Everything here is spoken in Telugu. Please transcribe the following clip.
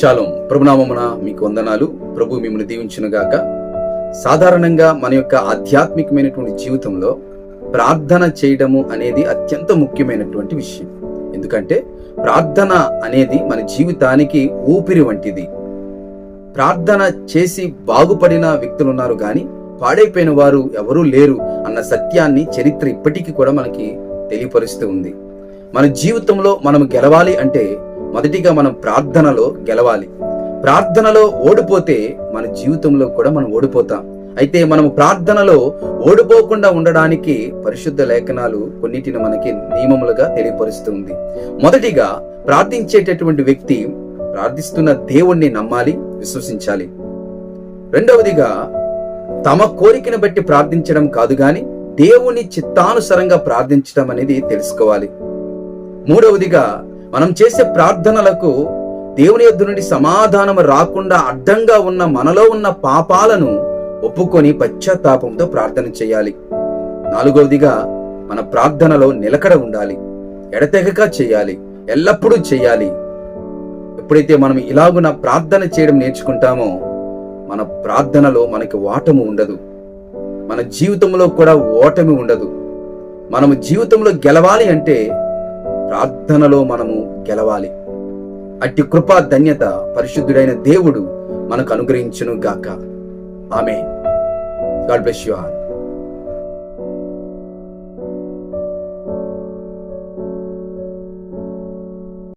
షాలోం. ప్రభునామమున మీకు వందనాలు. ప్రభు మిమ్మల్ని దీవించును గాక. సాధారణంగా మన యొక్క ఆధ్యాత్మికమైనటువంటి జీవితంలో ప్రార్థన చేయడము అనేది అత్యంత ముఖ్యమైనటువంటి విషయం. ఎందుకంటే ప్రార్థన అనేది మన జీవితానికి ఊపిరి వంటిది. ప్రార్థన చేసి బాగుపడిన వ్యక్తులు ఉన్నారు కానీ పాడైపోయిన వారు ఎవరూ లేరు అన్న సత్యాన్ని చరిత్ర ఇప్పటికీ కూడా మనకి తెలియపరుస్తూ ఉంది. మన జీవితంలో మనం గెలవాలి అంటే మొదటిగా మనం ప్రార్థనలో గెలవాలి. ప్రార్థనలో ఓడిపోతే మన జీవితంలో కూడా మనం ఓడిపోతాం. అయితే మనం ప్రార్థనలో ఓడిపోకుండా ఉండడానికి పరిశుద్ధ లేఖనాలు కొన్నిటిని మనకి నియమములుగా తెలియపరుస్తుంది. మొదటిగా ప్రార్థించేటటువంటి వ్యక్తి ప్రార్థిస్తున్న దేవుణ్ణి నమ్మాలి విశ్వసించాలి. రెండవదిగా తమ కోరికను బట్టి ప్రార్థించడం కాదు గాని దేవుని చిత్తానుసరంగా ప్రార్థించడం అనేది తెలుసుకోవాలి. మూడవదిగా మనం చేసే ప్రార్థనలకు దేవుని యొద్ద నుండి సమాధానం రాకుండా అడ్డంగా ఉన్న మనలో ఉన్న పాపాలను ఒప్పుకొని పశ్చాత్తాపంతో ప్రార్థన చేయాలి. నాలుగవదిగా మన ప్రార్థనలో నిలకడ ఉండాలి. ఎడతెగక చేయాలి. ఎల్లప్పుడూ చేయాలి. ఎప్పుడైతే మనం ఇలాగున ప్రార్థన చేయడం నేర్చుకుంటామో మన ప్రార్థనలో మనకి ఓటము ఉండదు. మన జీవితంలో కూడా ఓటమి ఉండదు. మనము జీవితంలో గెలవాలి అంటే ప్రార్థనలో మనము గెలవాలి. అట్టి కృపా ధన్యత పరిశుద్ధుడైన దేవుడు మనకు అనుగ్రహించును గాక ఆమె గాడ్ బ్లెస్ యు ఆల్.